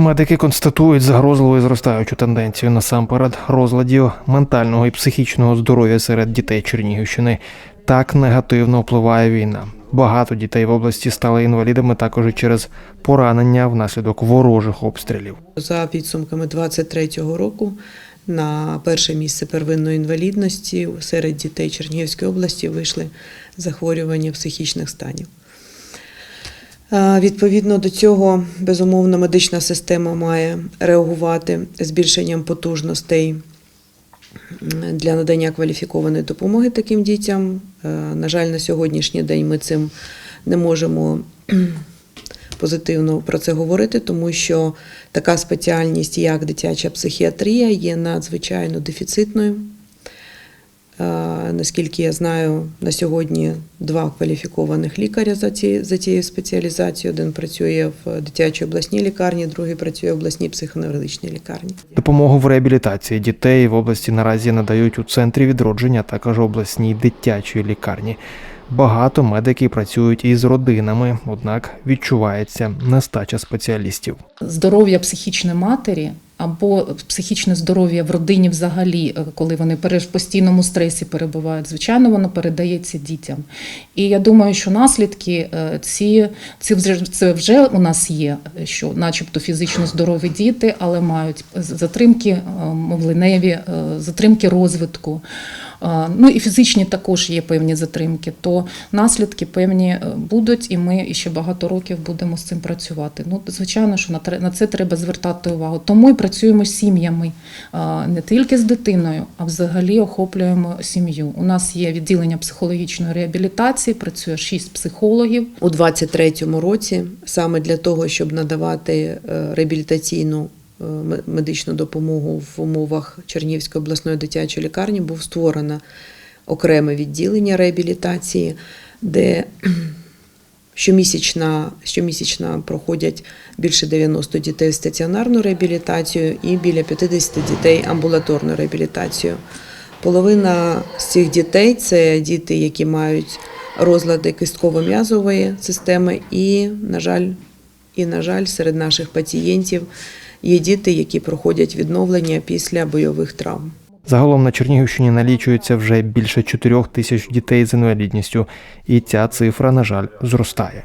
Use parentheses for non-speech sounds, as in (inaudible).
Медики констатують загрозливу і зростаючу тенденцію насамперед розладів ментального і психічного здоров'я серед дітей Чернігівщини. Так негативно впливає війна. Багато дітей в області стали інвалідами також і через поранення внаслідок ворожих обстрілів. За підсумками 2023 року на перше місце первинної інвалідності серед дітей Чернігівської області вийшли захворювання психічних станів. Е, Відповідно до цього, безумовно, медична система має реагувати збільшенням потужностей для надання кваліфікованої допомоги таким дітям. Е, На жаль, на сьогоднішній день ми цим не можемо позитивно про це говорити, тому що така спеціальність, як дитяча психіатрія, є надзвичайно дефіцитною. Е, Наскільки я знаю, на сьогодні два кваліфікованих лікаря за, ці, за цією спеціалізацією. Один працює в дитячій обласній лікарні, другий працює в обласній психоневрологічній лікарні. Допомогу в реабілітації дітей в області наразі надають у центрі відродження, а також обласній дитячій лікарні. Багато медиків працюють із родинами, однак відчувається нестача спеціалістів. здоров'я психічної матері або психічне здоров'я в родині взагалі, е, коли вони в постійному стресі перебувають, звичайно, воно передається дітям. І я думаю, що наслідки е, ці, ці вже, це вже у нас є, е, що начебто фізично здорові діти, але мають затримки мовленеві, затримки розвитку. Ну і фізичні також є певні затримки, то наслідки певні е, будуть, і ми ще багато років будемо з цим працювати. Ну, звичайно, що на це треба звертати увагу. Тому і працюємо з сім'ями не тільки з дитиною, а взагалі охоплюємо сім'ю. У нас є відділення психологічної реабілітації, працює шість психологів. У 2023 році саме для того, щоб надавати е, реабілітаційну медичну допомогу в умовах Чернігівської обласної дитячої лікарні, був створено окреме відділення реабілітації, де (clears throat) кхм, щомісячно, щомісячно проходять більше 90 дітей стаціонарну реабілітацію і біля 50 дітей амбулаторну реабілітацію. Половина з цих дітей це діти, які мають розлади кістково-м'язової системи, і, на жаль, і, на жаль, серед наших пацієнтів є діти, які проходять відновлення після бойових травм. Загалом на Чернігівщині налічується вже більше 4 тисяч дітей з інвалідністю, і ця цифра, на жаль, зростає.